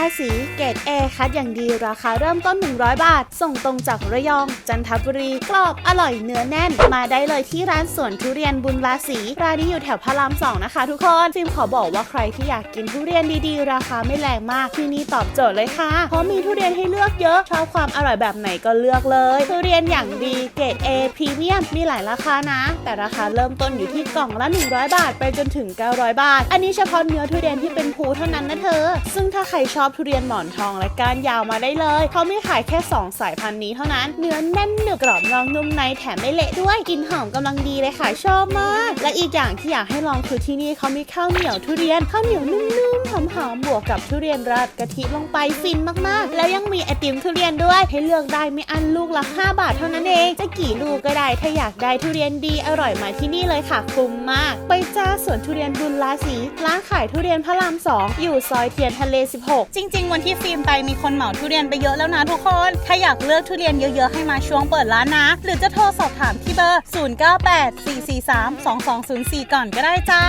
ราศีเกรดเอคัดอย่างดีราคาเริ่มต้น 100 บาท ส่งตรงจากระยอง จันทบุรี กรอบ อร่อยเนื้อแน่น มาได้เลยที่ร้านสวนทุเรียนบุญราศีร้านนี้อยู่แถวพระรามสองนะคะทุกคนฟิล์มขอบอกว่าใครที่อยากกินทุเรียนดีๆ ราคาไม่แรงมากที่นี่ตอบโจทย์เลยค่ะ เพราะมีทุเรียนให้เลือกเยอะชอบความอร่อยแบบไหนก็เลือกเลย ทุเรียนอย่างดีเกรด A พรีเมียมมีหลายราคานะ แต่ราคาเริ่มต้นอยู่ที่กล่องละ 100 บาท ไปจนถึง 900 บาท อันนี้เฉพาะเนื้อทุเรียนที่เป็นภูเท่านั้นนะเธอ ซึ่งถ้าใครชอบทุเรียนหมอนทองและก้านยาวมาได้เลย เขาไม่ขายแค่ 2 สายพันธุ์นี้เท่านั้น เนื้อแน่นหนึบกรอบนองนุ่มในแถมไม่เละด้วยกลินหอมกำลังดีเลยค่ะชอบมาก และอีกอย่างที่อยากให้ลองคือที่นี่เขามีข้าวเหนียวทุเรียนข้าวเหนียวนุ่มๆ หอมบวกกับทุเรียนราดกะทิลงไปฟินมากๆ แล้วยังมีไอติมทุเรียนด้วย ให้เลือกได้ไม่อันลูกละ 5 บาทเท่านั้นเอง จะกี่ลูกก็ได้ ถ้าอยากได้ทุเรียนดีอร่อยมาที่นี่เลยค่ะคุ้มมาก ไปจ้าสวนทุเรียนบุญราศีร้านขายทุเรียนพระรามสองอยู่ซอยเทียนทะเล 16 จริง ๆ วันที่ฟิล์มไปมีคนเหมาทุเรียนไปเยอะแล้วนะทุกคน ถ้าอยากเลือกทุเรียนเยอะๆให้มาช่วงเปิดร้านนะ หรือจะโทรสอบถามที่เบอร์ 0984432204 ก่อนก็ได้จ้า